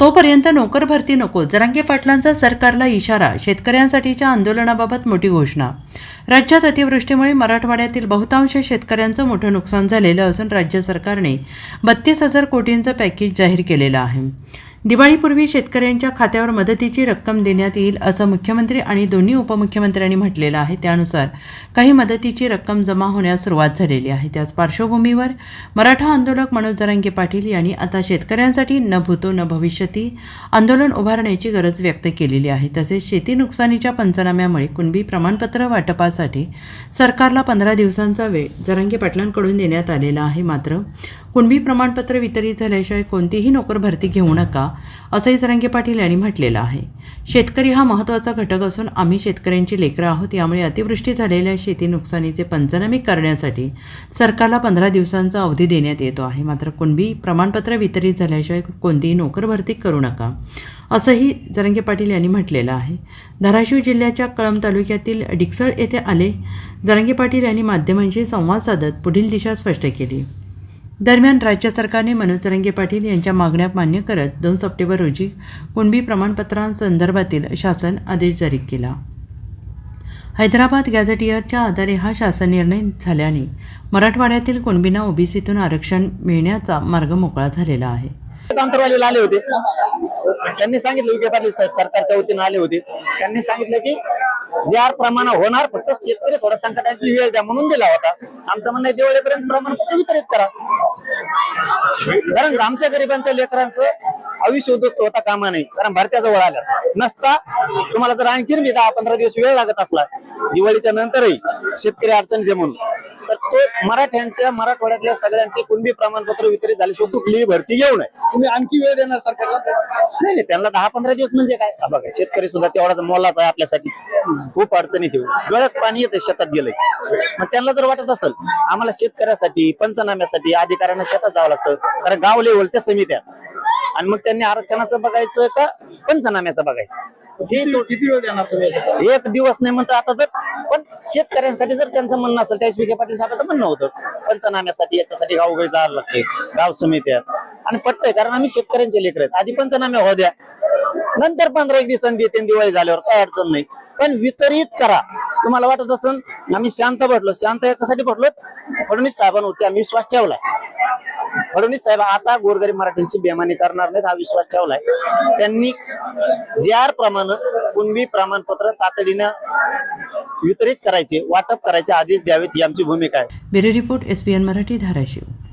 तोपर्यंत नोकर भरती नको. जरांगे पाटलांचा सरकारला इशारा शेतकऱ्यांसाठीच्या आंदोलनाबाबत मोठी घोषणा. राज्यात अतिवृष्टीमुळे मराठवाड्यातील बहुतांश शेतकऱ्यांचं मोठं नुकसान झालेलं असून राज्य सरकारने बत्तीस हजार कोटींचं पॅकेज जाहीर केलेलं आहे. दिवाळीपूर्वी शेतकऱ्यांच्या खात्यावर मदतीची रक्कम देण्यात येईल असं मुख्यमंत्री आणि दोन्ही उपमुख्यमंत्र्यांनी म्हटलेलं आहे. त्यानुसार काही मदतीची रक्कम जमा होण्यास सुरुवात झालेली आहे. त्याच पार्श्वभूमीवर मराठा आंदोलक मनोज जरांगे पाटील यांनी आता शेतकऱ्यांसाठी न भूतो न भविष्यती आंदोलन उभारण्याची गरज व्यक्त केलेली आहे. तसेच शेती नुकसानीच्या पंचनाम्यामुळे कुणबी प्रमाणपत्र वाटपासाठी सरकारला पंधरा दिवसांचा वेळ जरांगे पाटलांकडून देण्यात आलेला आहे. मात्र कुणबी प्रमाणपत्र वितरित झाल्याशिवाय कोणतीही नोकर भरती घेऊ नका असंही जरांगे पाटील यांनी म्हटलेलं आहे. शेतकरी हा महत्त्वाचा घटक असून आम्ही शेतकऱ्यांची लेकरं आहोत. यामुळे अतिवृष्टी झालेल्या शेती नुकसानीचे पंचनामे करण्यासाठी सरकारला पंधरा दिवसांचा अवधी देण्यात येतो आहे. मात्र कुणबी प्रमाणपत्र वितरित झाल्याशिवाय कोणतीही नोकर भरती करू नका असंही जरंगे पाटील यांनी म्हटलेलं आहे. धाराशिव जिल्ह्याच्या कळंब तालुक्यातील डिक्सळ येथे आले जरंगे पाटील यांनी माध्यमांशी संवाद साधत पुढील दिशा स्पष्ट केली. दरम्यान राज्य सरकारने मनोज रंगे पाटील यांच्या मागण्या मान्य करत दोन सप्टेंबर रोजी कुणबी प्रमाणपत्रांसंदर्भातील शासन आदेश जारी केला. हैदराबाद गॅझेटियरच्या आधारे हा शासन निर्णय झाल्याने मराठवाड्यातील कुणबींना ओबीसीतून आरक्षण मिळण्याचा मार्ग मोकळा झालेला आहे. अंतरवालीला आले होते. त्यांनी सांगितलं विखे पाटील साहेब सरकारच्या वतीनं आले होते. त्यांनी सांगितलं की ज्या प्रमाण होणार फक्त शेतकरी थोडा संकटाची वेळ द्या म्हणून दिला होता. आमचं म्हणणं दिवाळीपर्यंत प्रमाणपत्र वितरित करा. कारण आमच्या गरिबांच्या लेकरांचं आयुष्य उद्ध्वस्त होता कामा नाही कारण भारत्याजवळ आल्या. नसता तुम्हाला जर आणखीन मी दहा पंधरा दिवस वेळ लागत असला दिवाळीच्या नंतरही शेतकरी अडचणीचे म्हणून. तो मराठ्यांच्या मराठवाड्यातल्या सगळ्यांचे कुणबी प्रमाणपत्र वितरित झाल्याशिवाय कुठलीही भरती घेऊ नये. तुम्ही आणखी वेळ देणार सरकारला? नाही नाही त्यांना दहा पंधरा दिवस म्हणजे काय? हा बघा शेतकरी सुद्धा तेवढाच मोलाचा आहे आपल्यासाठी. खूप अडचणीत येऊ. डोळ्यात पाणी येते शेतात गेलंय. मग त्यांना जर वाटत असेल आम्हाला शेतकऱ्यासाठी पंचनाम्यासाठी अधिकाऱ्यांना शेतात जावं लागतं. कारण गाव लेवलच्या समित्या. आणि मग त्यांनी आरक्षणाचं बघायचं का? पंचनाम्याचं बघायचं. हे किती वेळ देणार एक दिवस नाही म्हणतो आता जर शेतकऱ्यांसाठी जर त्यांचं म्हणणं असेल त्यावेळेस विखे पाटील साहेबांचं म्हणणं होतं. पंचनाम्यासाठी याच्यासाठी गावोगावी जायला लागते. गाव समित्यात आणि पटतंय कारण आम्ही शेतकऱ्यांचे लेकर आहेत. आधी पंचनामे हो द्या. नंतर पंधरा एक दिवसांनी देते दिवाळी झाल्यावर काय अडचण नाही. पण वितरित करा. तुम्हाला वाटत असेल आम्ही शांत भटलो शांत याच्यासाठी भटलो फडणवीस साहेबांवरती आम्ही विश्वास ठेवलाय. फडणवीस साहेब आता गोरगरीब मराठ्यांची बेमानी करणार नाहीत हा विश्वास ठेवलाय. त्यांनी ज्या प्रमाणे कुणबी प्रमाणपत्र तातडीनं वितरित करायचे वाटप करायचे आदेश द्यावेत ही आमची भूमिका आहे. Bureau report S Marathi Dharashiv.